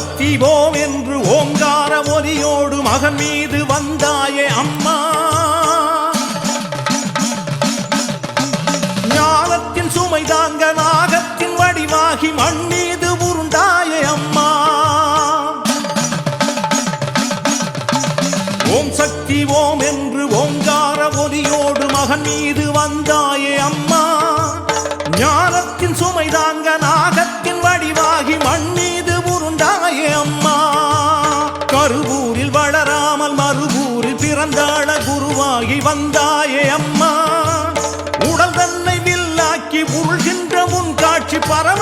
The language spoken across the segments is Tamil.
சக்தி என்று ஓங்கார ஒலியோடு மகன் மீது வந்தாயே அம்மா. ஞானத்தின் சுமை தாங்க நாகத்தின் வடிவாகி மண் மீது உருண்டாயே அம்மா. ஓம் சக்தி ஓம் என்று ஓங்கார ஒலியோடு மகன் மீது வந்தாயே அம்மா. பிறந்தாள குருவாகி வந்தாயே அம்மா. உடல் தன்னை வில்லாக்கி உருள்கின்ற முன் காட்சி பரம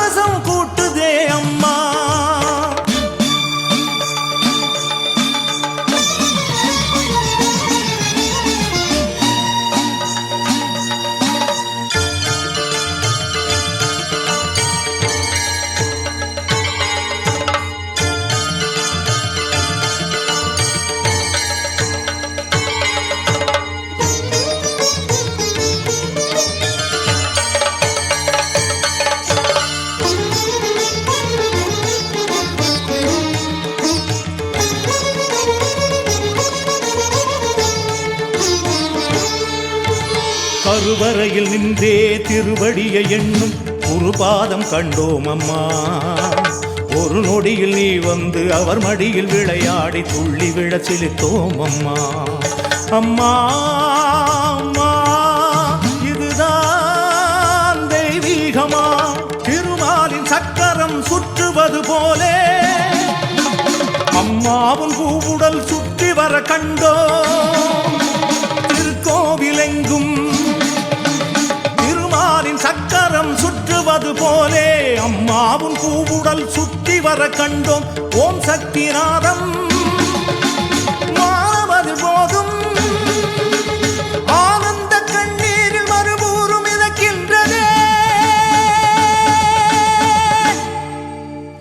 கருவறையில் நின்றே திருவடியை எண்ணும் ஒரு பாதம் கண்டோம் அம்மா. ஒரு நொடியில் நீ வந்து அவர் மடியில் விளையாடி துள்ளி விழ சிலித்தோம் அம்மா. அம்மா அம்மா இதுதான் தெய்வீகமா? திருமாலின் சக்கரம் சுற்றுவது போலே. அம்மாவும் பூவுடல் சுற்றி வர கண்டோ திருமாலின் சுற்றுவது போலே அம்மாவும் பூவுடல் சுற்றி வர கண்டோம். ஓம் சக்திநாதம்.